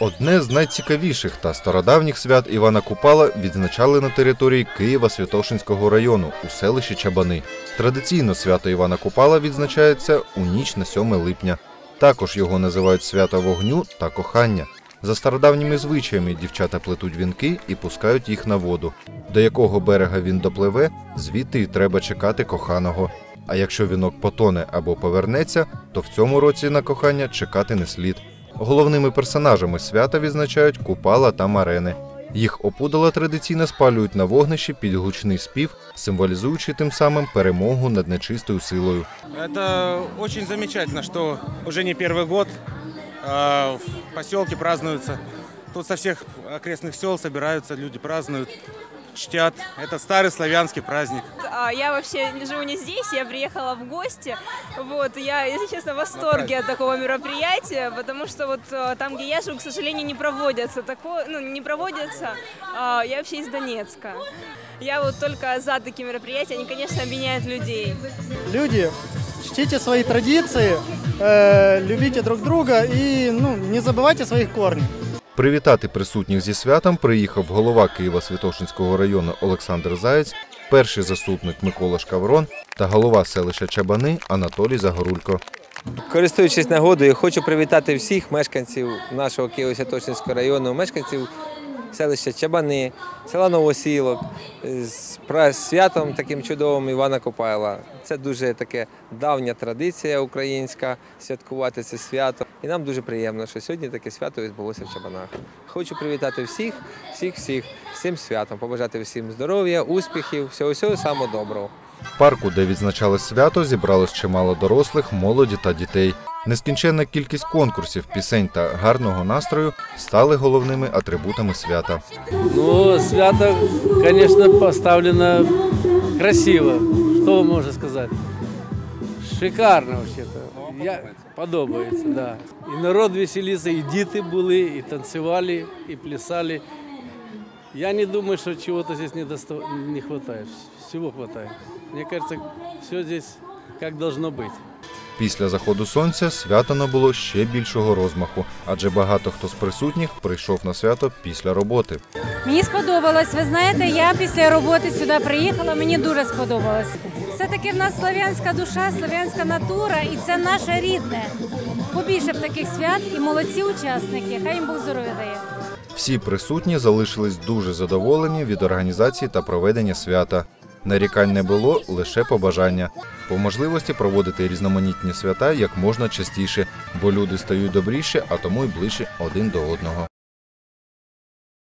Одне з найцікавіших та стародавніх свят Івана Купала відзначали на території Києва Святошинського району у селищі Чабани. Традиційно свято Івана Купала відзначається у ніч на 7 липня. Також його називають свято вогню та кохання. За стародавніми звичаями дівчата плетуть вінки і пускають їх на воду. До якого берега він допливе, звідти й треба чекати коханого. А якщо вінок потоне або повернеться, то в цьому році на кохання чекати не слід. Головними персонажами свята відзначають Купала та Марени. Їх опудала традиційно спалюють на вогнищі під гучний спів, символізуючи тим самим перемогу над нечистою силою. Это очень замечательно, что уже не первый год а, в поселке празднуются. Тут со всех окрестных сел собираются, люди празднуют, Чтят. Это старый славянский праздник. А, Я вообще не живу не здесь, я приехала в гости. Вот, я, если честно, в восторге от такого мероприятия, потому что вот э, там, где я живу, к сожалению, не проводятся такое, ну, не проводятся. А, Я вообще из Донецка. Я вот только за такие мероприятия, они, конечно, объединяют людей. Люди, чтите свои традиции, э, любите друг друга и ну, не забывайте своих корней. Привітати присутніх зі святом приїхав голова Києва Святошинського району Олександр Заєць, перший заступник Микола Шкаврон та голова селища Чабани Анатолій Загорулько. Користуючись нагодою, хочу привітати всіх мешканців нашого Києво-Святошинського району, мешканців селища Чабани, села Новосілок з святом таким чудовим Івана Копайла. Це дуже таке давня традиція українська святкувати це свято. І нам дуже приємно, що сьогодні таке свято відбулося в Чабанах. Хочу привітати всіх, всіх, всіх з цим святом, побажати всім здоров'я, успіхів, всього всього самого доброго. В парку, де відзначали свято, зібралось чимало дорослих, молоді та дітей. Нескінченна кількість конкурсів, пісень та гарного настрою стали головними атрибутами свята. Ну, свято, конечно, поставлено красиво. Что вам можно сказать? Шикарно вообще-то. Я... Подобається, да. І народ веселиться, і діти були, і танцювали, і плясали. Я не думаю, что чего-то здесь не, достав... не хватает. Всего хватает. Мне кажется, все здесь как должно быть. Після заходу сонця свято набуло ще більшого розмаху, адже багато хто з присутніх прийшов на свято після роботи. Мені сподобалось. Ви знаєте, я після роботи сюди приїхала. Мені дуже сподобалось. Все-таки в нас слав'янська душа, слав'янська натура, і це наше рідне. Побільше б таких свят і молодці учасники. Хай їм Бог здоров'я дає. Всі присутні залишились дуже задоволені від організації та проведення свята. Нарікань не було лише побажання. По можливості проводити різноманітні свята як можна частіше, бо люди стають добріші, а тому й ближче один до одного.